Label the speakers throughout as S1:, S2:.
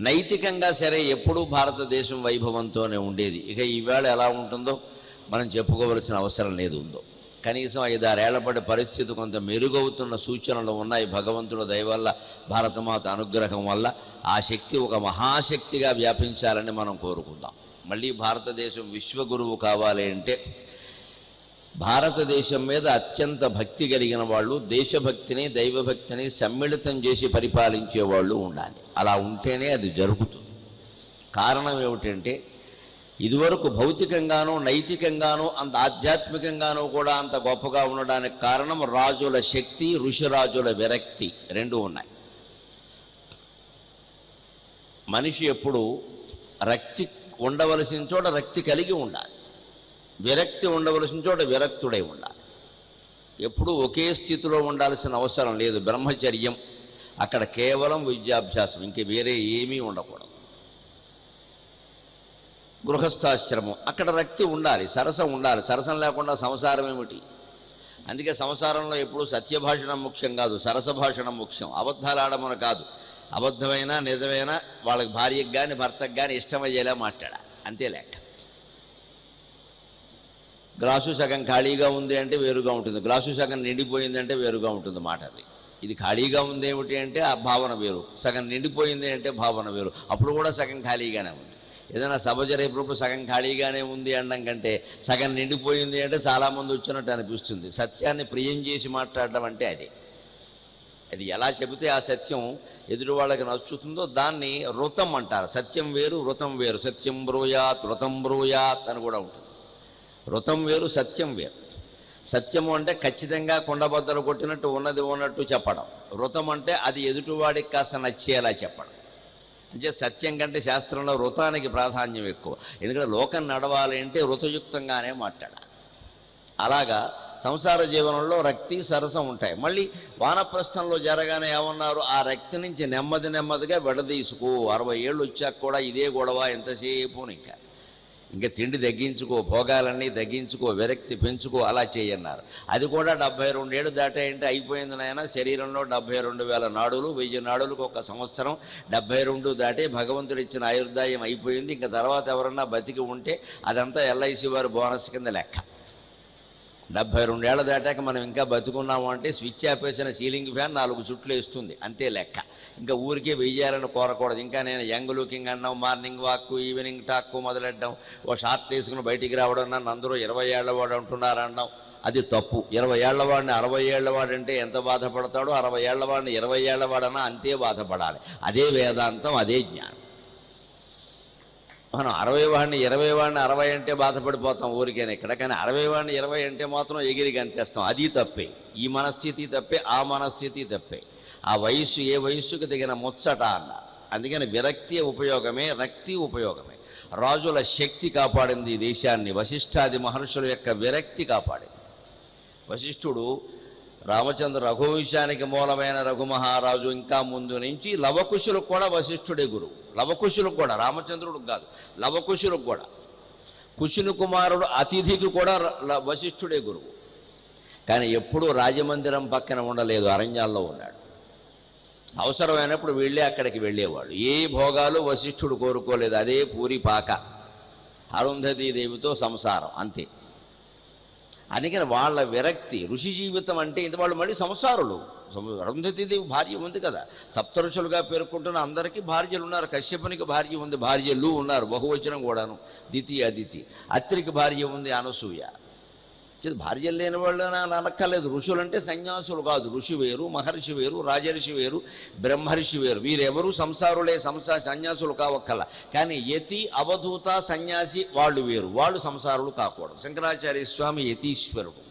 S1: నైతికంగా సరే ఎప్పుడూ భారతదేశం వైభవంతోనే ఉండేది. ఇక ఈవేళ ఎలా ఉంటుందో మనం చెప్పుకోవలసిన అవసరం లేదు ఉందో. కనీసం ఐదారేళ్ళ పరిస్థితి కొంత మెరుగవుతున్న సూచనలు ఉన్నాయి భగవంతుడు దయవల్ల భారతమాత అనుగ్రహం వల్ల. ఆ శక్తి ఒక మహాశక్తిగా వ్యాపించాలని మనం కోరుకుందాం. మళ్ళీ భారతదేశం విశ్వగురువు కావాలి అంటే భారతదేశం మీద అత్యంత భక్తి కలిగిన వాళ్ళు దేశభక్తిని దైవభక్తిని సమ్మిళితం చేసి పరిపాలించే వాళ్ళు ఉండాలి. అలా ఉంటేనే అది జరుగుతుంది. కారణం ఏమిటంటే ఇదివరకు భౌతికంగానూ నైతికంగానూ అంత ఆధ్యాత్మికంగానూ కూడా అంత గొప్పగా ఉండడానికి కారణం రాజుల శక్తి ఋషిరాజుల విరక్తి రెండు ఉన్నాయి. మనిషి ఎప్పుడు రక్తి ఉండవలసిన చోట రక్తి కలిగి ఉండాలి. విరక్తి ఉండవలసిన చోట విరక్తుడై ఉండాలి. ఎప్పుడూ ఒకే స్థితిలో ఉండాల్సిన అవసరం లేదు. బ్రహ్మచర్యం అక్కడ కేవలం విద్యాభ్యాసం ఇంక వేరే ఏమీ ఉండకూడదు. గృహస్థాశ్రమం అక్కడ రక్తి ఉండాలి సరసం ఉండాలి. సరసం లేకుండా సంసారం ఏమిటి? అందుకే సంసారంలో ఎప్పుడు సత్యభాషణం ముఖ్యం కాదు సరస భాషణం ముఖ్యం. అబద్ధాలు ఆడమని కాదు. అబద్ధమైనా నిజమైనా వాళ్ళకి భార్యకు కానీ భర్తకు కానీ ఇష్టమయ్యేలా మాట్లాడ అంతే లెక్క. గ్లాసు సగం ఖాళీగా ఉంది అంటే వేరుగా ఉంటుంది. గ్లాసు సగం నిండిపోయింది అంటే వేరుగా ఉంటుంది మాట అది. ఇది ఖాళీగా ఉంది ఏమిటి అంటే ఆ భావన వేరు. సగం నిండిపోయింది అంటే భావన వేరు. అప్పుడు కూడా సగం ఖాళీగానే ఉంది. ఏదైనా సభ జరిగేటప్పుడు సగం ఖాళీగానే ఉంది అనడం కంటే సగం నిండిపోయింది అంటే చాలామంది వచ్చినట్టు అనిపిస్తుంది. సత్యాన్ని ప్రియం చేసి మాట్లాడడం అంటే అది. అది ఎలా చెబితే ఆ సత్యం ఎదురు వాళ్ళకి నచ్చుతుందో దాన్ని వృతం అంటారు. సత్యం వేరు వృతం వేరు. సత్యం బ్రూయాత్ వృతం బ్రూయాత్ అని కూడా ఉంటుంది. రుతం వేరు సత్యం వేరు. సత్యము అంటే ఖచ్చితంగా కుండబద్దలు కొట్టినట్టు ఉన్నది ఉన్నట్టు చెప్పడం. రుతం అంటే అది ఎదుటివాడికి కాస్త నచ్చేలా చెప్పడం. అంటే సత్యం కంటే శాస్త్రంలో రుతానికి ప్రాధాన్యం ఎక్కువ. ఎందుకంటే లోకం నడవాలి అంటే రుతయుక్తంగానే మాట్లాడాలి. అలాగా సంసార జీవనంలో రక్తి సరసం ఉంటాయి. మళ్ళీ వానప్రస్థంలో జరగానే ఏమన్నారు? ఆ రక్తి నుంచి నెమ్మది నెమ్మదిగా విడదీసుకో. అరవై ఏళ్ళు వచ్చాక కూడా ఇదే గొడవ ఎంతసేపు ఇంకా ఇంకా తిండి తగ్గించుకో భోగాలన్నీ తగ్గించుకో విరక్తి పెంచుకో అలా చేయన్నారు. అది కూడా డెబ్బై రెండేళ్ళు దాటాయంటే అయిపోయింది నాయన. శరీరంలో డెబ్బై రెండు వేల నాడులు వెయ్యి నాడులకు ఒక సంవత్సరం. డెబ్బై రెండు దాటి భగవంతుడు ఇచ్చిన ఆయుర్దాయం అయిపోయింది. ఇంకా తర్వాత ఎవరన్నా బతికి ఉంటే అదంతా ఎల్ఐసి వారి బోనస్ కింద లెక్క. డెబ్బై రెండేళ్ళ దాటాక మనం ఇంకా బతుకున్నాము అంటే స్విచ్ ఆపేసిన సీలింగ్ ఫ్యాన్ నాలుగు చుట్లు వేస్తుంది. అంతే లెక్క. ఇంకా ఊరికే వెయ్యాలని కోరకూడదు. ఇంకా నేను యంగ్ లుకింగ్ అన్నాం మార్నింగ్ వాక్ ఈవినింగ్ టాక్ మొదలెట్టడం ఓ షార్ట్ వేసుకుని బయటికి రావడం నన్ను అందరూ ఇరవై ఏళ్ళ వాడు అంటున్నారు అనడం అది తప్పు. ఇరవై ఏళ్ళ వాడిని అరవై ఏళ్ళ వాడంటే ఎంత బాధపడతాడో అరవై ఏళ్ళవాడిని ఇరవై ఏళ్ళవాడన్నా అంతే బాధపడాలి. అదే వేదాంతం అదే జ్ఞానం. మనం అరవై వాడిని ఇరవై వాడిని అరవై అంటే బాధపడిపోతాం ఊరికైనా ఇక్కడ కానీ అరవై వాడిని ఇరవై అంటే మాత్రం ఎగిరి గంతేస్తాం. అది తప్పే. ఈ మనస్థితి తప్పే ఆ మనస్థితి తప్పే. ఆ వయస్సు ఏ వయస్సుకు తగిన ముచ్చట అన్న. అందుకని విరక్తి ఉపయోగమే రక్తి ఉపయోగమే. రాజుల శక్తి కాపాడింది ఈ దేశాన్ని వశిష్ఠాది మహర్షుల యొక్క విరక్తి కాపాడింది. వశిష్ఠుడు రామచంద్ర రఘువంశానికి మూలమైన రఘుమహారాజు ఇంకా ముందు నుంచి లవకుశులకు కూడా వశిష్ఠుడే గురువు. లవకుశులకు కూడా రామచంద్రుడు కాదు లవకుశులకు కూడా. కుశుని కుమారుడు అతిథికి కూడా ల- వశిష్ఠుడే గురువు. కానీ ఎప్పుడూ రాజమందిరం పక్కన ఉండలేదు అరణ్యాల్లో ఉన్నాడు. అవసరమైనప్పుడు వెళ్ళి అక్కడికి వెళ్ళేవాడు ఏ భోగాలు వశిష్ఠుడు కోరుకోలేదు అదే పూరి పాక. అరుంధతీదేవితో సంసారం అంతే. అందుకని వాళ్ళ విరక్తి ఋషి జీవితం అంటే ఇంత వాళ్ళు మళ్ళీ సంసారులు. అరుంధతిదేవి భార్య ఉంది కదా. సప్తరుషులుగా పేర్కొంటున్న అందరికీ భార్యలు ఉన్నారు. కశ్యపునికి భార్య ఉంది భార్యలు ఉన్నారు బహువచనం కూడాను. దితి అదితి అత్రికి భార్య ఉంది అనసూయ. భార్యలు లేని వాళ్ళు అనక్కర్లేదు ఋషులు అంటే సన్యాసులు కాదు. ఋషి వేరు మహర్షి వేరు రాజర్షి వేరు బ్రహ్మర్షి వేరు. వీరెవరు సంసారులే సంసా సన్యాసులు కావక్కల. కానీ యతి అవధూత సన్యాసి వాళ్ళు వేరు. వాళ్ళు సంసారులు కాకూడదు. శంకరాచార్య స్వామి యతీశ్వరుడు.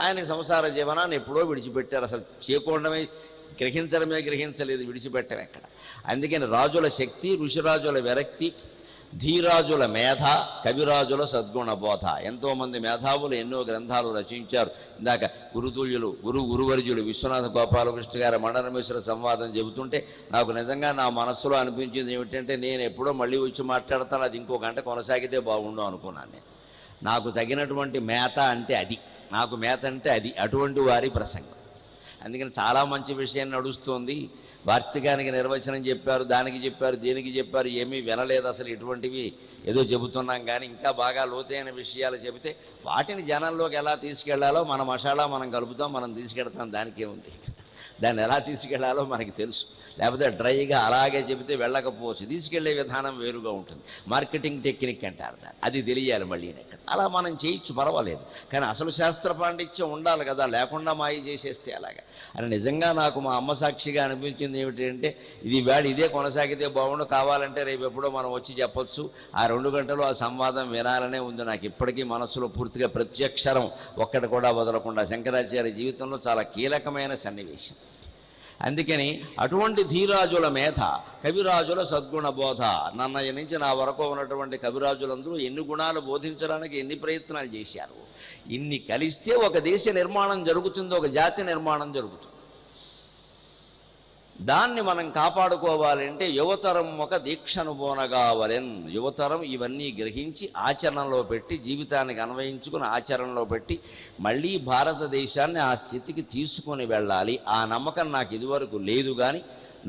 S1: ఆయన సంసార జీవనాన్ని ఎప్పుడో విడిచిపెట్టారు. అసలు చేయకుండామే గ్రహించడమే గ్రహించలేదు విడిచిపెట్టడం ఎక్కడ? అందుకని రాజుల శక్తి ఋషిరాజుల విరక్తి ధీరాజుల మేధ కవిరాజుల సద్గుణ బోధ. ఎంతోమంది మేధావులు ఎన్నో గ్రంథాలు రచించారు. ఇందాక గురుతుల్యులు గురు గురువర్యులు విశ్వనాథ గోపాలకృష్ణ గారి మండనమేశ్వర సంవాదం చెబుతుంటే నాకు నిజంగా నా మనస్సులో అనిపించింది ఏమిటంటే నేను ఎప్పుడో మళ్ళీ వచ్చి మాట్లాడతాను అది ఇంకో గంట కొనసాగితే బాగుండు అనుకున్నాను నేను. నాకు తగినటువంటి మేత అంటే అది. నాకు మేత అంటే అది. అటువంటి వారి ప్రసంగం. అందుకని చాలా మంచి విషయం నడుస్తోంది. వార్తికానికి నిర్వచనం చెప్పారు దానికి చెప్పారు దీనికి చెప్పారు ఏమీ వినలేదు అసలు ఇటువంటివి ఏదో చెబుతున్నాం. కానీ ఇంకా బాగా లోతైన విషయాలు చెబితే వాటిని జనంలోకి ఎలా తీసుకెళ్ళాలో మన మసాలా మనం కలుపుతాం మనం తీసుకెళ్తాం దానికే ఉంది. దాన్ని ఎలా తీసుకెళ్ళాలో మనకి తెలుసు. లేకపోతే డ్రైగా అలాగే చెబితే వెళ్ళకపోవచ్చు. తీసుకెళ్ళే విధానం వేరుగా ఉంటుంది. మార్కెటింగ్ టెక్నిక్ అంటారు దాన్ని. అది తెలియాలి మళ్ళీ ఎక్కడ అలా మనం చేయొచ్చు పర్వాలేదు. కానీ అసలు శాస్త్ర పాండిత్యం ఉండాలి కదా లేకుండా మాయ చేసేస్తే అలాగా. అని నిజంగా నాకు మా అమ్మ సాక్షిగా అనిపించింది ఏమిటంటే ఇది వేళ ఇదే కొనసాగితే బాగుండు కావాలంటే రేపు ఎప్పుడో మనం వచ్చి చెప్పొచ్చు. ఆ రెండు గంటలు ఆ సంవాదం వినాలనే ఉంది నాకు ఇప్పటికీ మనసులో పూర్తిగా ప్రత్యక్షరం ఒక్కటి కూడా వదలకుండా శంకరాచార్య జీవితంలో చాలా కీలకమైన సన్నివేశం. అందుకని అటువంటి ధీరాజుల మేధ కవిరాజుల సద్గుణ బోధ నన్నయ్య నుంచి నా వరకు ఉన్నటువంటి కవిరాజులందరూ ఎన్ని గుణాలు బోధించడానికి ఎన్ని ప్రయత్నాలు చేశారు. ఇన్ని కలిస్తే ఒక దేశ నిర్మాణం జరుగుతుంది ఒక జాతి నిర్మాణం జరుగుతుంది. దాన్ని మనం కాపాడుకోవాలంటే యువతరం ఒక దీక్షను బోనగావలెన్ యువతరం ఇవన్నీ గ్రహించి ఆచరణలో పెట్టి జీవితానికి అన్వయించుకుని ఆచరణలో పెట్టి మళ్ళీ భారతదేశాన్ని ఆ స్థితికి తీసుకొని వెళ్ళాలి. ఆ నమ్మకం నాకు ఇదివరకు లేదు కానీ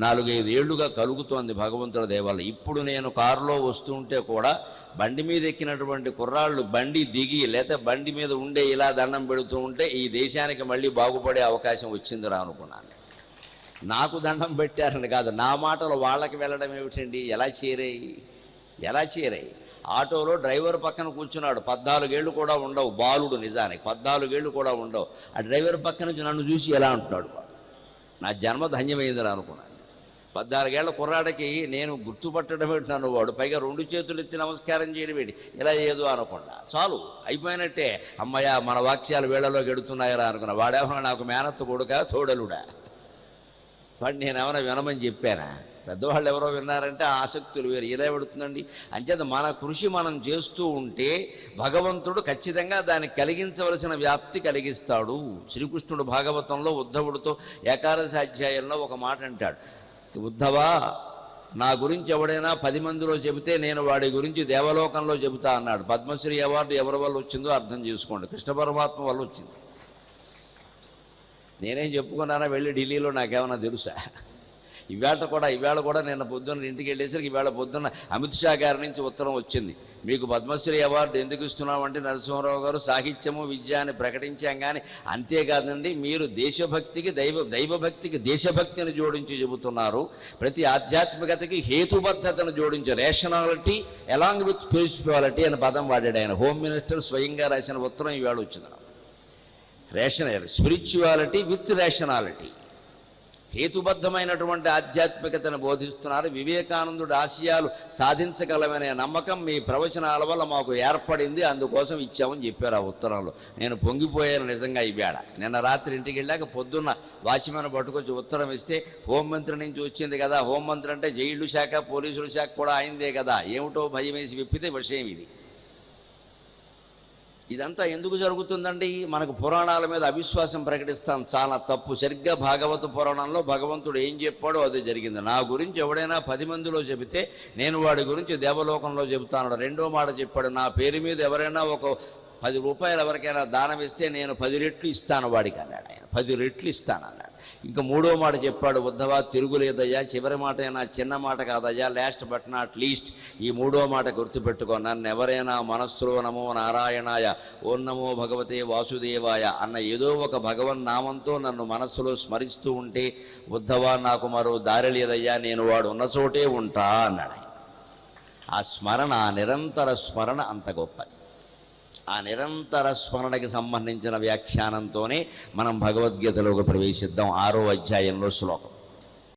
S1: నాలుగైదు ఏళ్ళుగా కలుగుతోంది భగవంతుల దేవాలయం. ఇప్పుడు నేను కారులో వస్తుంటే కూడా బండి మీద ఎక్కినటువంటి కుర్రాళ్ళు బండి దిగి లేకపోతే బండి మీద ఉండే ఇలా దండం పెడుతూ ఉంటే ఈ దేశానికి మళ్ళీ బాగుపడే అవకాశం వచ్చిందిరా అనుకున్నాను. నాకు దండం పెట్టారని కాదు నా మాటలు వాళ్ళకి వెళ్ళడం ఏమిటండి? ఎలా చేరాయి? ఎలా చేరాయి? ఆటోలో డ్రైవర్ పక్కన కూర్చున్నాడు. పద్నాలుగేళ్ళు కూడా ఉండవు బాలుడు నిజానికి. పద్నాలుగేళ్ళు కూడా ఉండవు. ఆ డ్రైవర్ పక్కన నుంచి నన్ను చూసి ఎలా అంటున్నాడు వాడు? నా జన్మ ధన్యమైందని అనుకున్నాను. పద్నాలుగేళ్ళ కుర్రాడికి నేను గుర్తుపట్టడం ఏంటి వాడు. పైగా రెండు చేతులు ఎత్తి నమస్కారం చేయడం ఏంటి? ఇలా ఏదో అనకుండా చాలు అయిపోయినట్టే. అమ్మయ్య మన వాక్యాలు వేళలో గెడుతున్నాయరా అనుకున్నా. వాడేమన్నా నాకు మేనత్త కొడుక తోడలుడా? వాడు నేనేమైనా వినమని చెప్పానా? పెద్దవాళ్ళు ఎవరో విన్నారంటే ఆసక్తులు వేరు. ఇలా పడుతుందండి అంచేత మన కృషి మనం చేస్తూ ఉంటే భగవంతుడు ఖచ్చితంగా దానికి కలిగించవలసిన వ్యాప్తి కలిగిస్తాడు. శ్రీకృష్ణుడు భాగవతంలో ఉద్ధవుడితో ఏకాదశి అధ్యాయంలో ఒక మాట అంటాడు. ఉద్ధవా నా గురించి ఎవడైనా పది మందిలో చెబితే నేను వాడి గురించి దేవలోకంలో చెబుతా అన్నాడు. పద్మశ్రీ అవార్డు ఎవరి వల్ల వచ్చిందో అర్థం చేసుకోండి. కృష్ణ పరమాత్మ వల్ల వచ్చింది. నేనేం చెప్పుకున్నానా వెళ్ళి ఢిల్లీలో నాకేమన్నా తెలుసా? ఇవాళ కూడా ఇవాళ కూడా నిన్న పొద్దున్న ఇంటికి వెళ్ళేసరికి ఇవాళ పొద్దున్న అమిత్ షా గారి నుంచి ఉత్తరం వచ్చింది. మీకు పద్మశ్రీ అవార్డు ఎందుకు ఇస్తున్నామంటే నరసింహారావు గారు సాహిత్యము విద్య అని ప్రకటించాం కానీ అంతేకాదండి మీరు దేశభక్తికి దైవ దైవభక్తికి దేశభక్తిని జోడించి చెబుతున్నారు. ప్రతి ఆధ్యాత్మికతకి హేతుబద్ధతను జోడించి. రేషనాలిటీ అలాంగ్ విత్ స్పిరిచువాలిటీ అని పదం వాడాడు ఆయన. హోమ్ మినిస్టర్ స్వయంగా రాసిన ఉత్తరం ఇవాళ వచ్చింది rational ration spirituality with rationality. హేతుబద్ధమైనటువంటి ఆధ్యాత్మికతను బోధిస్తున్నారు. వివేకానందుడు ఆశయాలు సాధించగలమనే నమ్మకం మీ ప్రవచనాల వల్ల మాకు ఏర్పడింది. అందుకోసం ఇచ్చామని చెప్పారు ఆ ఉత్తరంలో. నేను పొంగిపోయాను నిజంగా ఇవ్వాడ నిన్న రాత్రి ఇంటికి వెళ్ళాక పొద్దున్న వాచ్మెన్ పట్టుకొచ్చి ఉత్తరం ఇస్తే హోంమంత్రి నుంచి వచ్చింది కదా హోంమంత్రి అంటే జైలు శాఖ పోలీసుల శాఖ కూడా అయిందే కదా. ఏమిటో భయం వేసి విప్పితే విషయం ఇది. ఇదంతా ఎందుకు జరుగుతుందండి? మనకు పురాణాల మీద అవిశ్వాసం ప్రకటిస్తాం. చాలా తప్పు. సరిగ్గా భాగవత పురాణంలో భగవంతుడు ఏం చెప్పాడో అదే జరిగింది. నా గురించి ఎవడైనా పది మందిలో చెబితే నేను వాడి గురించి దేవలోకంలో చెబుతాను రెండో మాట చెప్పాడు. నా పేరు మీద ఎవరైనా ఒక పది రూపాయలు ఎవరికైనా దానం ఇస్తే నేను పది రెట్లు ఇస్తాను వాడికి అన్నాడు ఆయన. పది రెట్లు ఇస్తాను అన్నాడు. ఇంకా మూడో మాట చెప్పాడు ఉద్ధవా తిరుగులేదయ్యా చివరి మాట అయినా చిన్న మాట కాదయ్యా లాస్ట్ బట్ నాట్ లీస్ట్ ఈ మూడో మాట గుర్తుపెట్టుకో నన్ను ఎవరైనా మనస్సులో నమో నారాయణాయ ఓం నమో భగవతే వాసుదేవాయ అన్న ఏదో ఒక భగవన్ నామంతో నన్ను మనస్సులో స్మరిస్తూ ఉంటే ఉద్ధవా నాకు మరో దారి లేదయ్యా నేను వాడు ఉన్న చోటే ఉంటా అన్నాడు ఆ స్మరణ ఆ నిరంతర స్మరణ అంత గొప్పది. ఆ నిరంతర స్మరణకి సంబంధించిన వ్యాఖ్యానంతోనే మనం భగవద్గీతలోకి ప్రవేశిద్దాం ఆరో అధ్యాయంలో శ్లోకం.